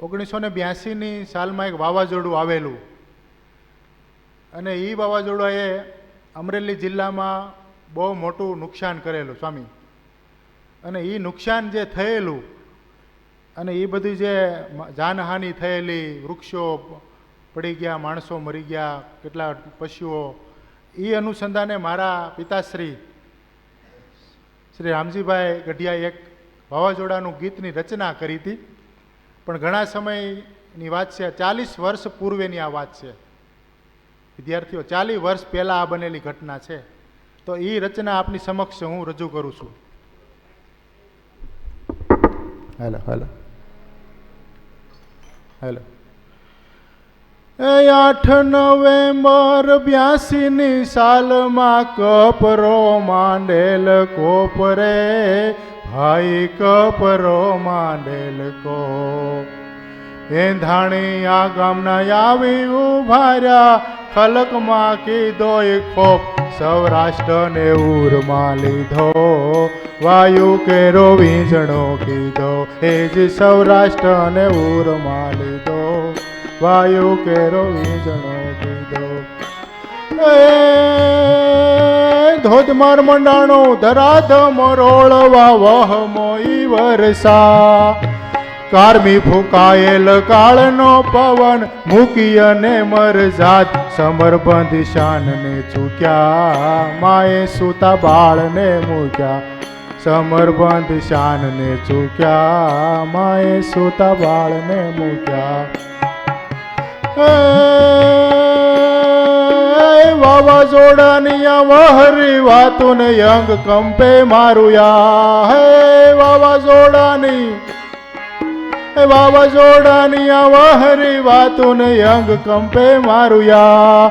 ઓગણીસો ને બ્યાસીની સાલમાં એક વાવાઝોડું આવેલું. અને એ વાવાઝોડાએ અમરેલી જિલ્લામાં બહુ મોટું નુકસાન કરેલું, સ્વામી. અને એ નુકસાન જે થયેલું, અને એ બધી જે જાનહાનિ થયેલી, વૃક્ષો પડી ગયા, માણસો મરી ગયા, કેટલા પશુઓ એ અનુસંધાને મારા પિતાશ્રી, શ્રી રામજીભાઈ ગઢિયાએ એક વાવાઝોડાનું ગીતની રચના કરી હતી. પણ ઘણા સમયની વાત છે ચાલીસ વર્ષ પૂર્વેની આ વાત છે. વિદ્યાર્થીઓ ચાલીસ વર્ષ પહેલાં આ બનેલી ઘટના છે. તો એ રચના આપની સમક્ષ હું રજૂ કરું છું. Hello hello. હેલો. એ આઠ નવેમ્બર બ્યાસીની સાલમાં કપરો માંડેલ કોપરે ભાઈ કપરો માંડેલ કો. એંધાણી આ ગામના આવી ઉભાર્યા, ખલકમાં કીધો એ ખોપ, સૌરાષ્ટ્રને ઉરમાં લીધો. વાયુ કેરો વીજણો કીધો, એ જ સૌરાષ્ટ્રને ઉરમાં લીધો. વાયુ કેરો વીજણો કીધો. એ ધોધમાર મંડાણો ધરાધમ રોળવા વહમો ઈ વરસા. કારમી ફૂંકાયેલ કાળનો પવન મૂકી અને મરજાત સમરબંધ શાનને ચૂક્યા. માએ સુતા બાળને મૂક્યા સમરબંધ શાનને ચૂક્યા. માએ સુતા બાળને મૂક્યા. વાવાઝોડાની આ વહરી વાતું ને યંગ કંપે મારું યા. હે વાવાઝોડાની વાવાઝોડાની આ વહરી વાતું ને યંગ કંપે મારું યા.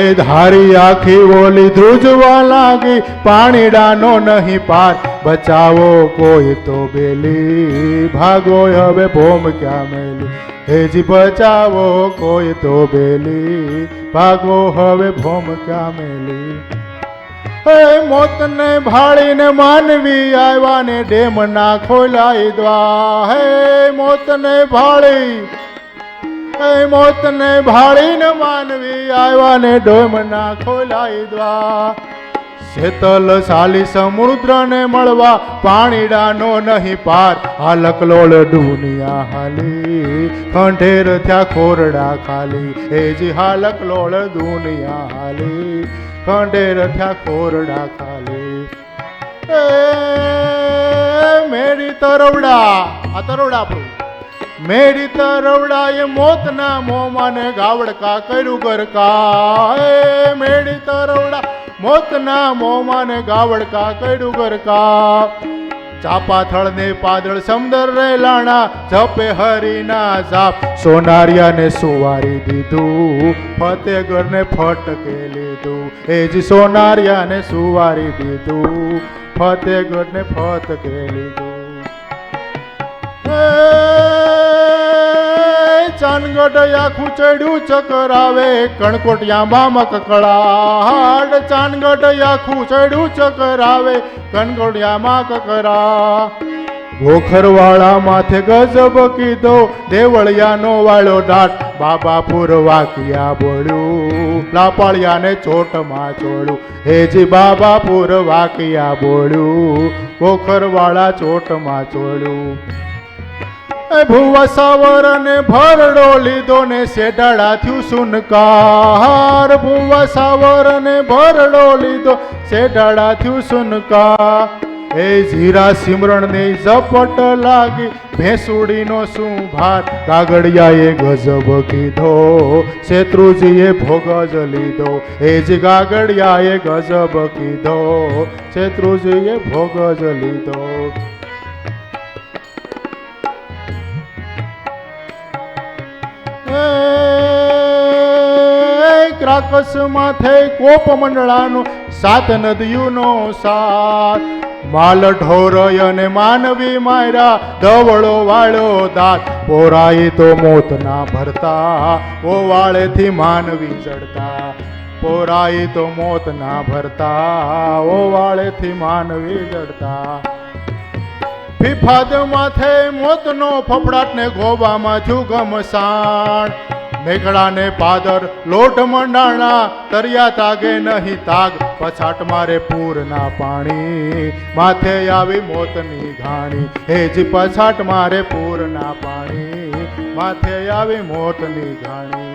એ ધારી આખી ઓલી ધ્રુજવા લાગી, પાણીડાનો નહીં પાર. બચાવો કોઈ તો બેલી. ભાગો હવે ભોમ ક્યાં મેલી? હેજી બચાવો કોઈ તો બેલી. ભાગો હવે ભોમ ક્યાં મેલી? હે મોતને ભાળીને માનવી આવ્યા ને ડેમ ના ખોલાઈ દ્વા હે મોતને ભાળી, હે મોતને ભાળીને માનવી આવ્યા ને ડેમ ના ખોલાઈ દ્વા શેતલ સાલી સમુદ્રને મળવા પાણીડાનો નહીં પાર. હાલકલોળ દુનિયા હાલી ખંડેર થયા ખોરડા ખાલી. એ જી હાલકલોળ દુનિયા હાલી ખંડેર થયા ખોરડા ખાલી. એ મેરી તરવડા, આ તરવડા આપણું. મેરી એ મોતના મોમાં ને ગાવડકા કર્યું ગરકા. એ મેરી તરવડા મોતના મોમાં ને ગાવડકા કર્યું ગરકા ચાપાથળ ને પાદળ સમદર રેલાણા જપે હરીના જાપ. સોનારિયાને સુવારી દીધું ફતેગર ને ફટકે લીધું. એ જ સોનારિયાને સુવારી દીધું ફતેગર ને ફતકે લીધું. ચાનગઢ આખું ચડ્યું ચક્કર આવે. કણકોટિયા બામક કળાડ ચાનગઢ આખું ચડ્યું ચક્કર આવે. કણકોટિયામાં કકરા ગોખરવાળા માથે ગજબ કીધો. દેવળિયાનો વાળો ડાટ બાબાપુર વાકિયા બોલ્યું. લાપાળિયાને ચોટમાં ચોળ્યું હેજી બાબાપુર વાકિયા બોલ્યું. ગોખરવાળા ચોટમાં ચોળ્યું એ ભુવા સાવર ને ભરડો લીધો ને શેઢાડા થયું સુનકાર. ભુવા સાવર ને ભરડો લીધો શેઢાડા થયું સુનકા એ જીરા સિમરણ ને ઝપટ લાગી, ભેંસુડીનો શું ભાર કાગડિયાએ ગજબ કીધો. શેત્રુજીએ ભોગ જ લીધો, એ જ ગાગડિયાએ ગજબ કીધો. શેત્રુજીએ ભોગ જ લીધો. એ ક્રાકસ માથે કોપ મંડળાનો સાત નદીઓનો સાથ. માલ ઢોરય અને માનવી માયરા ધવળો વાળો દાંત. પોરાય તો મોત ના ભરતા, ઓ વાળેથી માનવી ચડતા. પોરાય તો મોત ના ભરતા, ઓ વાળેથી માનવી ચડતા. ફિફાદ માથે મોતનો ફફડાટ ને ગોવામાં જુગમ સાણ. મેઘડાને પાદર લોટ મંડાણા, તરિયા તાગે નહીં તાગ પછાટ મારે પૂરના પાણી. માથે આવી મોતની ઘાણી હેજી પછાટ મારે પૂરના પાણી. માથે આવી મોતની ઘાણી.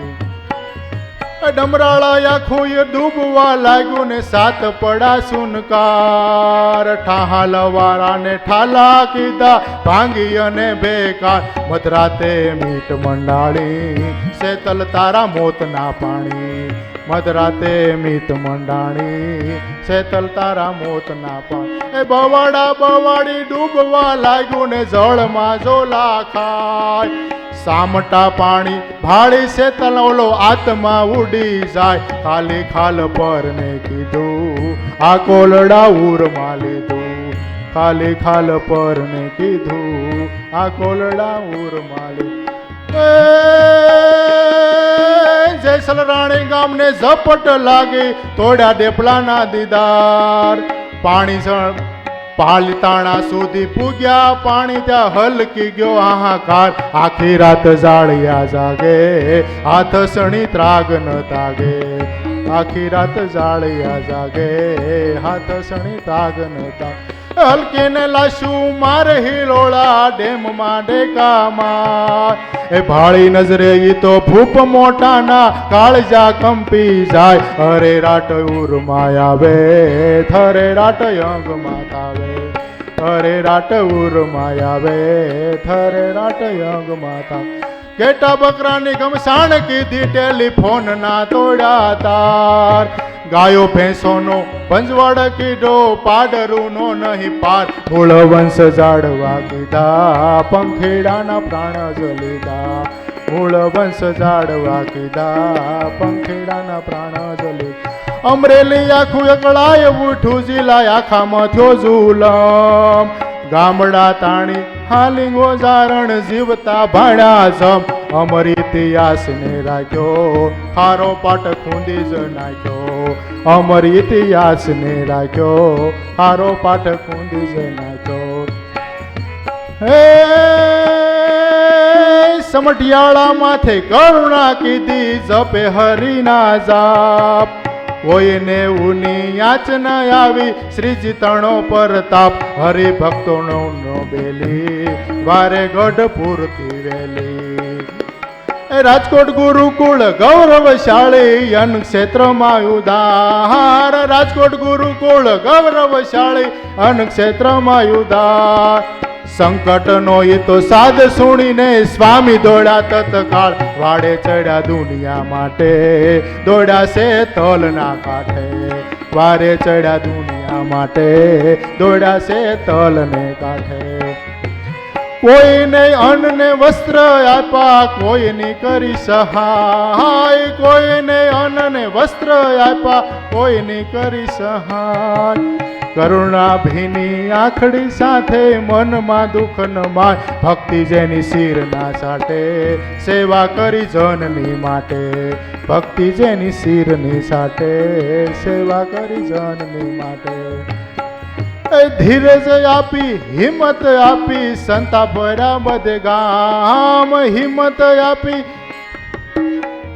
ડમરાળા આખું એ ડૂબવા લાગ્યું ને સાત પડા સુનકાર. ઠાહાલ વાળાને ઠાલા કીધા, ભાંગી અને બેકાર મધરાતે મીટ મંડાળી, શેતલ તારા મોતના પાણી. મધરાતે મીત મંડાણી શેતલ તારા મોતના પાણી. એ બવાડા બવાડી ડૂબવા લાગ્યું ને જળમાં જોલા ખાય. સામટા પાણી ભાળી છે તલોલો, આત્મા ઉડી જાય. ખાલી ખાલ પર ને કીધું, આ કોલડા ઉરમાં લીધું. ખાલી ખાલ પર ને કીધું, આ કોલડા ઉરમાં લીધું. એ જયસલ રાણી ગામને ઝપટ લાગી, તોડ્યા દેપલાના દીદાર. પાણી પાલિતાણા સુધી પૂગ્યા, પાણી ત્યાં હલકી ગયો આહાકાર આખી રાત જાળિયા જાગે, હાથ સણી ત્રાગ ન તાગે. આખી રાત જાળિયા જાગે, હાથ સણી ત્રાગ ન તાગે. હલકી ને લાશું મારે હિલોળા ડેમમાં ડેકામાં. એ ભાળી નજરે ઈ તો ફૂપ મોટાના કાળજા કંપી જાય. અરે રાટ ઉરમાં આવે, થરે રાટ અંગમાં માતાવે અરે રાટ ઉરમાં આવે, થરે રાટ અંગમાં આવે કેટા બકરાની ગમસાણ કીધી ટેલિફોન ના તોડ્યા તાર. ગાયો ભેંસોનો પંજવાડ કીધો, પાડરૂનો નહીં પાર. મૂળ વંશ જાળવા કીધા, પંખેડાના પ્રાણ જ લીધા. મૂળ વંશ જાળવા કીધા, પંખેડાના પ્રાણ જ લીધા. અમરેલી આખું એકળાય ઉઠું, જીલાય આખામાં થયો જુલમ ગામડા તાણી હાલિંગો જારણ, જીવતા ભાડા જમ. અમર ઇતિહાસને રાખ્યો. હારો પાટ ખૂંદી જ નાખ્યો. અમર ઇતિહાસને રાખ્યો. હારો પાટ ખૂંદી જ નાખ્યો. હે સમઢિયાળા માથે કરુણા કીધી જપે હરિના જાપ. કોઈને ઉની યાચના આવી, શ્રીજી તણો પ્રતાપ હરિભક્તોનો નો બેલી, વારે ગઢ પૂરતી વેલી. રાજકોટ ગુરુકુળ ગૌરવશાળી અન્ન ક્ષેત્રમાં ઉદાર. રાજકોટ ગુરુકુળ ગૌરવશાળી અન્ન ક્ષેત્રમાં ઉદાર. સંકટનો એ તો સાદ સુણીને સ્વામી દોડ્યા તત્કાળ. વાડે ચડ્યા દુનિયા માટે. દોડ્યા છે તલના કાંઠે. વારે ચડ્યા દુનિયા માટે. દોડ્યા છે તલને કાંઠે. કોઈને અન્ન ને વસ્ત્ર આપ્યા, કોઈની કરી સહાય, કોઈને અન્ન ને વસ્ત્ર આપ્યા, કોઈની કરી સહાય. કરુણા ભીની આખડી સાથે મનમાં દુઃખ ન માય, ભક્તિ જેની શિર ના સાટે સેવા કરી જનની માટે. ભક્તિ જેની શિરની સાટે સેવા કરી જનની માટે. ધીરજ આપી, હિંમત આપી, સંતા ભર્યા બધે ગામ. હિંમત આપી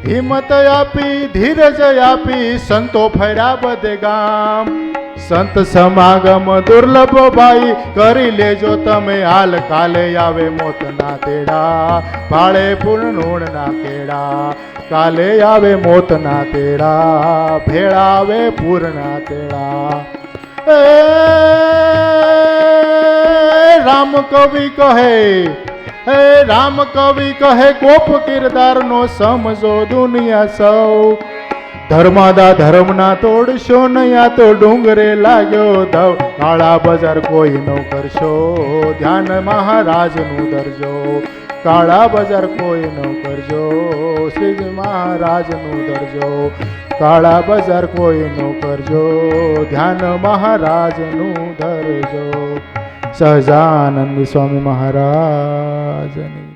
હિંમત આપી, ધીરજ આપી, સંતો ફર્યા બધે ગામ. સંત સમાગમ દુર્લભ ભાઈ, કરી લેજો તમે હાલ, કાલે આવે મોતના તેડા. ભાળે પૂર્ણૂણ ના કેડા કાલે આવે મોતના તેડા. ભેળા આવે પૂર્ણા તેડા. એ રામ કવિ કહે, હે રામ કવિ કહે કોપ કિરદારનો સમજો દુનિયા સૌ. ધર્માદા ધર્મના તોડશો નયા તો ડુંગરે લાગ્યો ધવ કાળા બજાર કોઈ નો કરશો, ધ્યાન મહારાજનું ધરજો કાળા બજાર કોઈ ન કરજો, શ્રીજી મહારાજનું ધરજો કાળા બજાર કોઈ ન કરજો, ધ્યાન મહારાજનું ધરજો સહજાનંદ સ્વામી મહારાજની.